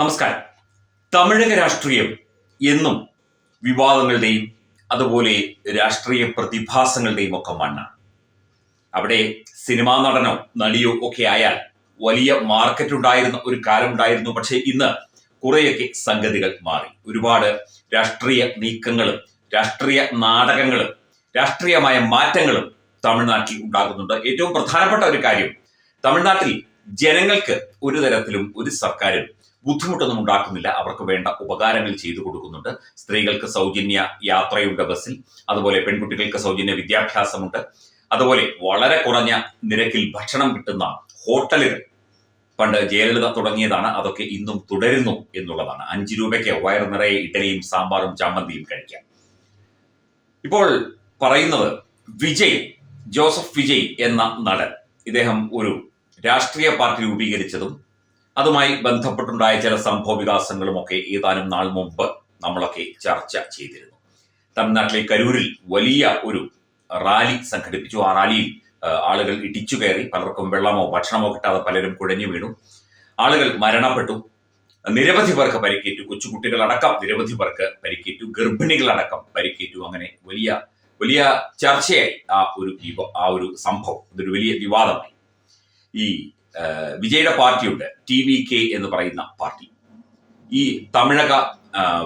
നമസ്കാരം. തമിഴക രാഷ്ട്രീയം എന്നും വിവാദങ്ങളുടെയും അതുപോലെ രാഷ്ട്രീയ പ്രതിഭാസങ്ങളുടെയും ഒക്കെ മണ്ണാണ്. അവിടെ സിനിമാ നടനോ നടിയോ ഒക്കെ ആയാൽ വലിയ മാർക്കറ്റ് ഉണ്ടായിരുന്ന ഒരു കാലം ഉണ്ടായിരുന്നു. പക്ഷേ ഇന്ന് കുറേയൊക്കെ സംഗതികൾ മാറി. ഒരുപാട് രാഷ്ട്രീയ നീക്കങ്ങളും രാഷ്ട്രീയ നാടകങ്ങളും രാഷ്ട്രീയമായ മാറ്റങ്ങളും തമിഴ്നാട്ടിൽ ഉണ്ടാകുന്നുണ്ട്. ഏറ്റവും പ്രധാനപ്പെട്ട ഒരു കാര്യം തമിഴ്നാട്ടിൽ ജനങ്ങൾക്ക് ഒരു തരത്തിലും ഒരു സർക്കാരും ബുദ്ധിമുട്ടൊന്നും ഉണ്ടാക്കുന്നില്ല. അവർക്ക് വേണ്ട ഉപകാരങ്ങൾ ചെയ്തു കൊടുക്കുന്നുണ്ട്. സ്ത്രീകൾക്ക് സൗജന്യ യാത്രയുണ്ട് ബസ്സിൽ. അതുപോലെ പെൺകുട്ടികൾക്ക് സൗജന്യ വിദ്യാഭ്യാസമുണ്ട്. അതുപോലെ വളരെ കുറഞ്ഞ നിരക്കിൽ ഭക്ഷണം കിട്ടുന്ന ഹോട്ടലുകൾ. പണ്ട് ജയലളിത തുടങ്ങിയതാണ്. അതൊക്കെ ഇന്നും തുടരുന്നു എന്നുള്ളതാണ്. അഞ്ചു രൂപയ്ക്ക് വയർ നിറയെ ഇഡലിയും സാമ്പാറും ചമ്മന്തിയും കഴിക്കാം. ഇപ്പോൾ പറയുന്നത് വിജയ് ജോസഫ് വിജയ് എന്ന നടൻ. ഇദ്ദേഹം ഒരു രാഷ്ട്രീയ പാർട്ടി രൂപീകരിച്ചതും അതുമായി ബന്ധപ്പെട്ടുണ്ടായ ചില സംഭവ വികാസങ്ങളുമൊക്കെ ഏതാനും നാൾ മുമ്പ് നമ്മളൊക്കെ ചർച്ച ചെയ്തിരുന്നു. തമിഴ്നാട്ടിലെ കരൂരിൽ വലിയ ഒരു റാലി സംഘടിപ്പിച്ചു. ആ റാലിയിൽ ആളുകൾ ഇടിച്ചു കയറി പലർക്കും വെള്ളമോ ഭക്ഷണമോ കിട്ടാതെ പലരും കുഴഞ്ഞു വീണു. ആളുകൾ മരണപ്പെട്ടു. നിരവധി പേർക്ക് പരിക്കേറ്റു. കൊച്ചുകുട്ടികളടക്കം നിരവധി പേർക്ക് പരിക്കേറ്റു. ഗർഭിണികളടക്കം പരിക്കേറ്റു. അങ്ങനെ വലിയ വലിയ ചർച്ചയായി ആ ഒരു ആ ഒരു സംഭവം. അതൊരു വലിയ വിവാദമായി. ഈ വിജയുടെ പാർട്ടിയുണ്ട്. ടി വി കെ എന്ന് പറയുന്ന പാർട്ടി. ഈ തമിഴക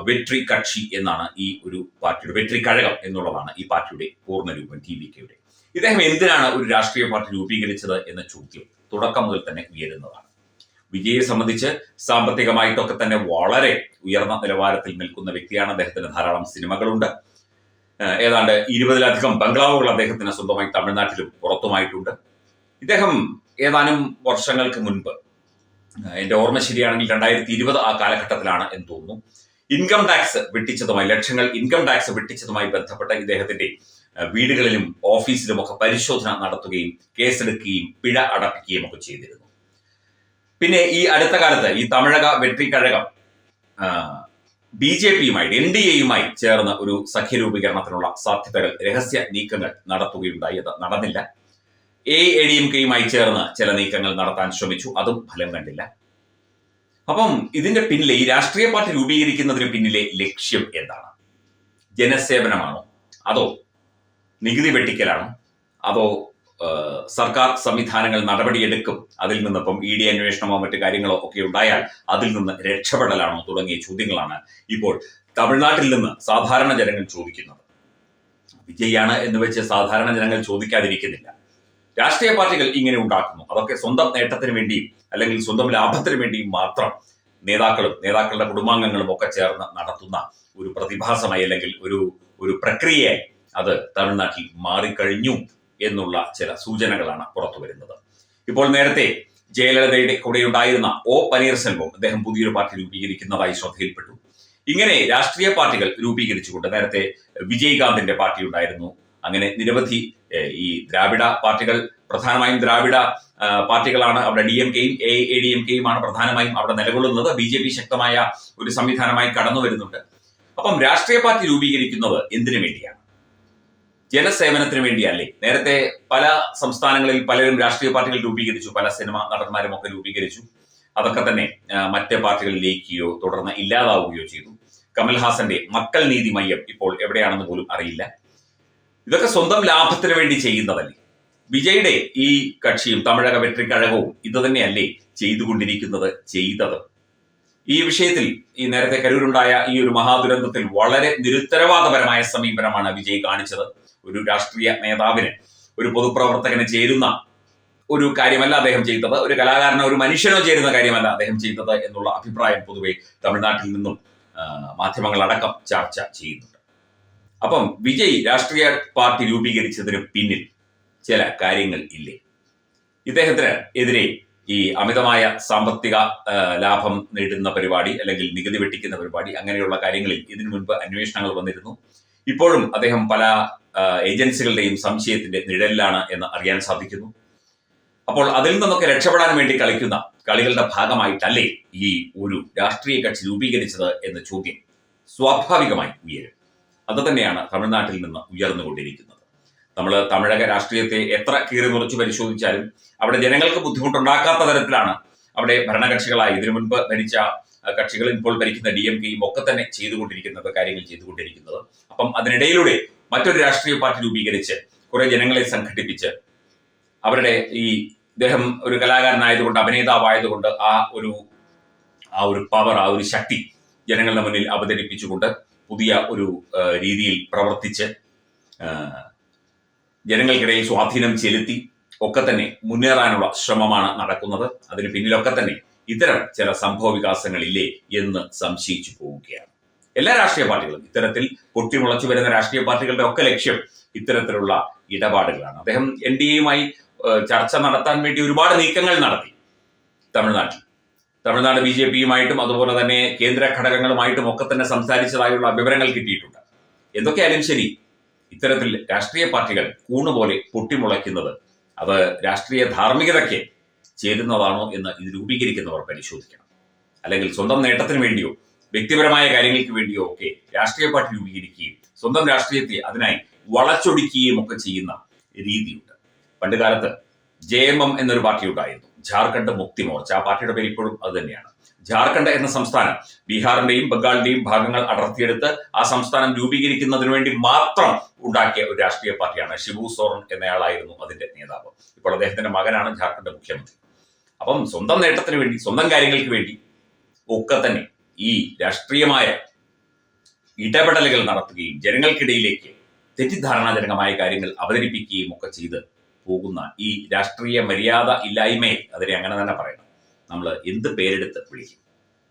വെട്രി കക്ഷി എന്നാണ് ഈ ഒരു പാർട്ടിയുടെ വെട്രി കഴകം എന്നുള്ളതാണ് ഈ പാർട്ടിയുടെ പൂർണ രൂപം ടി വി കെയുടെ. ഇദ്ദേഹം എന്തിനാണ് ഒരു രാഷ്ട്രീയ പാർട്ടി രൂപീകരിച്ചത് എന്ന ചോദ്യം തുടക്കം മുതൽ തന്നെ ഉയരുന്നതാണ്. വിജയെ സംബന്ധിച്ച് സാമ്പത്തികമായിട്ടൊക്കെ തന്നെ വളരെ ഉയർന്ന നിലവാരത്തിൽ നിൽക്കുന്ന വ്യക്തിയാണ് അദ്ദേഹത്തിന് ധാരാളം സിനിമകളുണ്ട്. ഏതാണ്ട് ഇരുപതിലധികം ബംഗ്ലാവുകൾ അദ്ദേഹത്തിന് സ്വന്തമായി തമിഴ്നാട്ടിലും പുറത്തുമായിട്ടുണ്ട്. ഇദ്ദേഹം ഏതാനും വർഷങ്ങൾക്ക് മുൻപ്. എന്റെ ഓർമ്മ ശരിയാണെങ്കിൽ രണ്ടായിരത്തി ഇരുപത് ആ കാലഘട്ടത്തിലാണ് എന്ന് തോന്നുന്നു. ഇൻകം ടാക്സ് വെട്ടിച്ചതുമായി ലക്ഷങ്ങൾ ഇൻകം ടാക്സ് വെട്ടിച്ചതുമായി ബന്ധപ്പെട്ട ഇദ്ദേഹത്തിന്റെ വീടുകളിലും ഓഫീസിലും ഒക്കെ പരിശോധന നടത്തുകയും കേസെടുക്കുകയും പിഴ അടപ്പിക്കുകയും ഒക്കെ ചെയ്തിരുന്നു. പിന്നെ ഈ അടുത്ത കാലത്ത് ഈ തമിഴക വെട്ടിക്കഴകം ബി ജെ പിയുമായി എൻ ഡി എയുമായി ചേർന്ന് ഒരു സഖ്യരൂപീകരണത്തിനുള്ള സാധ്യതകൾ രഹസ്യ നീക്കങ്ങൾ നടത്തുകയുണ്ടായി. അത് നടന്നില്ല. എ എ ഡി എം കെയുമായി ചേർന്ന് ചില നീക്കങ്ങൾ നടത്താൻ ശ്രമിച്ചു. അതും ഫലം കണ്ടില്ല. അപ്പം ഇതിന്റെ പിന്നിലെ ഈ രാഷ്ട്രീയ പാർട്ടി രൂപീകരിക്കുന്നതിന് പിന്നിലെ ലക്ഷ്യം എന്താണ്? ജനസേവനമാണോ? അതോ നികുതി വെട്ടിക്കലാണോ? അതോ സർക്കാർ സംവിധാനങ്ങൾ നടപടിയെടുക്കും? അതിൽ നിന്നിപ്പം ഇ ഡി അന്വേഷണമോ മറ്റു കാര്യങ്ങളോ ഒക്കെ ഉണ്ടായാൽ അതിൽ നിന്ന് രക്ഷപ്പെടലാണോ തുടങ്ങിയ ചോദ്യങ്ങളാണ് ഇപ്പോൾ തമിഴ്നാട്ടിൽ നിന്ന് സാധാരണ ജനങ്ങൾ ചോദിക്കുന്നത്. വിജയാണ് എന്ന് വെച്ച് സാധാരണ ജനങ്ങൾ ചോദിക്കാതിരിക്കുന്നില്ല. രാഷ്ട്രീയ പാർട്ടികൾ ഇങ്ങനെ ഉണ്ടാക്കുന്നു. അതൊക്കെ സ്വന്തം നേട്ടത്തിന് വേണ്ടിയും അല്ലെങ്കിൽ സ്വന്തം ലാഭത്തിന് വേണ്ടിയും മാത്രം നേതാക്കളും നേതാക്കളുടെ കുടുംബാംഗങ്ങളും ഒക്കെ ചേർന്ന് നടത്തുന്ന ഒരു പ്രതിഭാസമായി അല്ലെങ്കിൽ ഒരു ഒരു പ്രക്രിയയായി അത് തമിഴ്നാട്ടിൽ മാറിക്കഴിഞ്ഞു എന്നുള്ള ചില സൂചനകളാണ് പുറത്തു വരുന്നത്. ഇപ്പോൾ നേരത്തെ ജയലളിതയുടെ കൂടെ ഉണ്ടായിരുന്ന ഒ പനീർസെൽവം അദ്ദേഹം പുതിയൊരു പാർട്ടി രൂപീകരിക്കുന്നതായി ശ്രദ്ധയിൽപ്പെട്ടു. ഇങ്ങനെ രാഷ്ട്രീയ പാർട്ടികൾ രൂപീകരിച്ചുകൊണ്ട് നേരത്തെ വിജയകാന്തിന്റെ പാർട്ടി ഉണ്ടായിരുന്നു. അങ്ങനെ നിരവധി ഈ ദ്രാവിഡ പാർട്ടികൾ പ്രധാനമായും ദ്രാവിഡ പാർട്ടികളാണ്. അവിടെ ഡി എം കെയും എ എ ഡി എം കെയും ആണ് പ്രധാനമായും അവിടെ നിലകൊള്ളുന്നത്. ബി ജെ പി ശക്തമായ ഒരു സംവിധാനമായി കടന്നു വരുന്നുണ്ട്. അപ്പം രാഷ്ട്രീയ പാർട്ടി രൂപീകരിക്കുന്നത് എന്തിനു വേണ്ടിയാണ്? ജനസേവനത്തിന് വേണ്ടിയല്ലേ? നേരത്തെ പല സംസ്ഥാനങ്ങളിൽ പലരും രാഷ്ട്രീയ പാർട്ടികൾ രൂപീകരിച്ചു. പല സിനിമ നടന്മാരും ഒക്കെ രൂപീകരിച്ചു. അതൊക്കെ തന്നെ മറ്റേ പാർട്ടികൾ ലയിക്കുകയോ തുടർന്ന് ഇല്ലാതാവുകയോ ചെയ്തു. കമൽഹാസന്റെ മക്കൾ നീതി മയ്യം ഇപ്പോൾ എവിടെയാണെന്ന് പോലും അറിയില്ല. ഇതൊക്കെ സ്വന്തം ലാഭത്തിന് വേണ്ടി ചെയ്യുന്നതല്ലേ? വിജയുടെ ഈ കക്ഷിയും തമിഴക വെട്രി കഴകവും ഇത് തന്നെയല്ലേ ചെയ്തുകൊണ്ടിരിക്കുന്നത് ചെയ്തത്. ഈ വിഷയത്തിൽ ഈ നേരത്തെ കരൂരുണ്ടായ ഈ ഒരു മഹാദുരന്തത്തിൽ വളരെ നിരുത്തരവാദപരമായ സമീപനമാണ് വിജയ് കാണിച്ചത്. ഒരു രാഷ്ട്രീയ നേതാവിന് ഒരു പൊതുപ്രവർത്തകന് ചേരുന്ന ഒരു കാര്യമല്ല അദ്ദേഹം ചെയ്തത്. ഒരു കലാകാരനോ ഒരു മനുഷ്യനോ ചേരുന്ന കാര്യമല്ല അദ്ദേഹം ചെയ്തത് എന്നുള്ള അഭിപ്രായം പൊതുവെ തമിഴ്നാട്ടിൽ നിന്നും മാധ്യമങ്ങളടക്കം ചർച്ച ചെയ്യുന്നുണ്ട് അപ്പം വിജയ് രാഷ്ട്രീയ പാർട്ടി രൂപീകരിച്ചതിന് പിന്നിൽ ചില കാര്യങ്ങൾ ഇല്ലേ? ഇദ്ദേഹത്തിന് എതിരെ ഈ അമിതമായ സാമ്പത്തിക ലാഭം നേടുന്ന പരിപാടി അല്ലെങ്കിൽ നികുതി വെട്ടിക്കുന്ന പരിപാടി അങ്ങനെയുള്ള കാര്യങ്ങളിൽ ഇതിനു മുൻപ് അന്വേഷണങ്ങൾ വന്നിരുന്നു. ഇപ്പോഴും അദ്ദേഹം പല ഏജൻസികളുടെയും സംശയത്തിന്റെ നിഴലിലാണ് എന്ന് അറിയാൻ സാധിക്കുന്നു. അപ്പോൾ അതിൽ നിന്നൊക്കെ രക്ഷപ്പെടാൻ വേണ്ടി കളിക്കുന്ന കളികളുടെ ഭാഗമായിട്ടല്ലേ ഈ ഒരു രാഷ്ട്രീയ കക്ഷി രൂപീകരിച്ചത് എന്ന ചോദ്യം സ്വാഭാവികമായി ഉയരും. അത് തന്നെയാണ് തമിഴ്നാട്ടിൽ നിന്ന് ഉയർന്നുകൊണ്ടിരിക്കുന്നത്. നമ്മൾ തമിഴക രാഷ്ട്രീയത്തെ എത്ര കീറി മുറിച്ച് പരിശോധിച്ചാലും അവിടെ ജനങ്ങൾക്ക് ബുദ്ധിമുട്ടുണ്ടാക്കാത്ത തരത്തിലാണ് അവിടെ ഭരണകക്ഷികളായി. ഇതിനു മുൻപ് ഭരിച്ച കക്ഷികൾ ഇപ്പോൾ ഭരിക്കുന്ന ഡി എം കെയും ഒക്കെ തന്നെ ചെയ്തുകൊണ്ടിരിക്കുന്നത് കാര്യങ്ങൾ ചെയ്തുകൊണ്ടിരിക്കുന്നത്. അപ്പം അതിനിടയിലൂടെ മറ്റൊരു രാഷ്ട്രീയ പാർട്ടി രൂപീകരിച്ച് കുറെ ജനങ്ങളെ സംഘടിപ്പിച്ച് അവരുടെ ഈ ഇദ്ദേഹം ഒരു കലാകാരനായതുകൊണ്ട് അഭിനേതാവായതുകൊണ്ട് ആ ഒരു ആ ഒരു പവർ ആ ഒരു ശക്തി ജനങ്ങളുടെ മുന്നിൽ അവതരിപ്പിച്ചുകൊണ്ട് പുതിയ ഒരു രീതിയിൽ പ്രവർത്തിച്ച് ജനങ്ങൾക്കിടയിൽ സ്വാധീനം ചെലുത്തി ഒക്കെ തന്നെ മുന്നേറാനുള്ള ശ്രമമാണ് നടക്കുന്നത്. അതിന് പിന്നിലൊക്കെ തന്നെ ഇത്തരം ചില സംഭവ വികാസങ്ങളില്ലേ എന്ന് സംശയിച്ചു പോവുകയാണ്. എല്ലാ രാഷ്ട്രീയ പാർട്ടികളും ഇത്തരത്തിൽ പൊട്ടിമുളച്ചു വരുന്ന രാഷ്ട്രീയ പാർട്ടികളുടെ ഒക്കെ ലക്ഷ്യം ഇത്തരത്തിലുള്ള ഇടപാടുകളാണ്. അദ്ദേഹം എൻ ഡി എയുമായി ചർച്ച നടത്താൻ വേണ്ടി ഒരുപാട് നീക്കങ്ങൾ നടത്തി. തമിഴ്നാട്ടിൽ തമിഴ്നാട് ബി ജെ പിയുമായിട്ടും അതുപോലെ തന്നെ കേന്ദ്ര ഘടകങ്ങളുമായിട്ടും ഒക്കെ തന്നെ സംസാരിച്ചതായുള്ള വിവരങ്ങൾ കിട്ടിയിട്ടുണ്ട്. എന്തൊക്കെയായാലും ശരി ഇത്തരത്തിൽ രാഷ്ട്രീയ പാർട്ടികൾ കൂണുപോലെ പൊട്ടിമുളയ്ക്കുന്നത് അത് രാഷ്ട്രീയ ധാർമ്മികതയ്ക്ക് ചേരുന്നതാണോ എന്ന് ഇത് രൂപീകരിക്കുന്നവർ പരിശോധിക്കണം. അല്ലെങ്കിൽ സ്വന്തം നേട്ടത്തിന് വേണ്ടിയോ വ്യക്തിപരമായ കാര്യങ്ങൾക്ക് വേണ്ടിയോ ഒക്കെ രാഷ്ട്രീയ പാർട്ടി രൂപീകരിക്കുകയും സ്വന്തം രാഷ്ട്രീയത്തെ അതിനായി വളച്ചൊടിക്കുകയും ഒക്കെ ചെയ്യുന്ന രീതിയുണ്ട്. പണ്ട് കാലത്ത് ജെ എം എം എന്നൊരു പാർട്ടി ഉണ്ടായിരുന്നു. ജാർഖണ്ഡ് മുക്തി മോർച്ച. ആ പാർട്ടിയുടെ പേര് ഇപ്പോഴും അത് തന്നെയാണ്. ജാർഖണ്ഡ് എന്ന സംസ്ഥാനം ബീഹാറിന്റെയും ബംഗാളിന്റെയും ഭാഗങ്ങൾ അടർത്തിയെടുത്ത് ആ സംസ്ഥാനം രൂപീകരിക്കുന്നതിന് വേണ്ടി മാത്രം ഉണ്ടാക്കിയ ഒരു രാഷ്ട്രീയ പാർട്ടിയാണ് ഷിബു സോറൻ എന്നയാളായിരുന്നു അതിന്റെ നേതാവ്. ഇപ്പോൾ അദ്ദേഹത്തിന്റെ മകനാണ് ജാർഖണ്ഡ് മുഖ്യമന്ത്രി. അപ്പം സ്വന്തം നേട്ടത്തിന് വേണ്ടി സ്വന്തം കാര്യങ്ങൾക്ക് വേണ്ടി ഒക്കെ തന്നെ ഈ രാഷ്ട്രീയമായ ഇടപെടലുകൾ നടത്തുകയും ജനങ്ങൾക്കിടയിലേക്ക് തെറ്റിദ്ധാരണാജനകമായ കാര്യങ്ങൾ അവതരിപ്പിക്കുകയും ഒക്കെ ചെയ്ത് പോകുന്ന ഈ രാഷ്ട്രീയ മര്യാദ ഇല്ലായ്മയെ അതിനെ അങ്ങനെ തന്നെ പറയണം. നമ്മൾ എന്ത് പേരെടുത്ത് വിളിക്കും?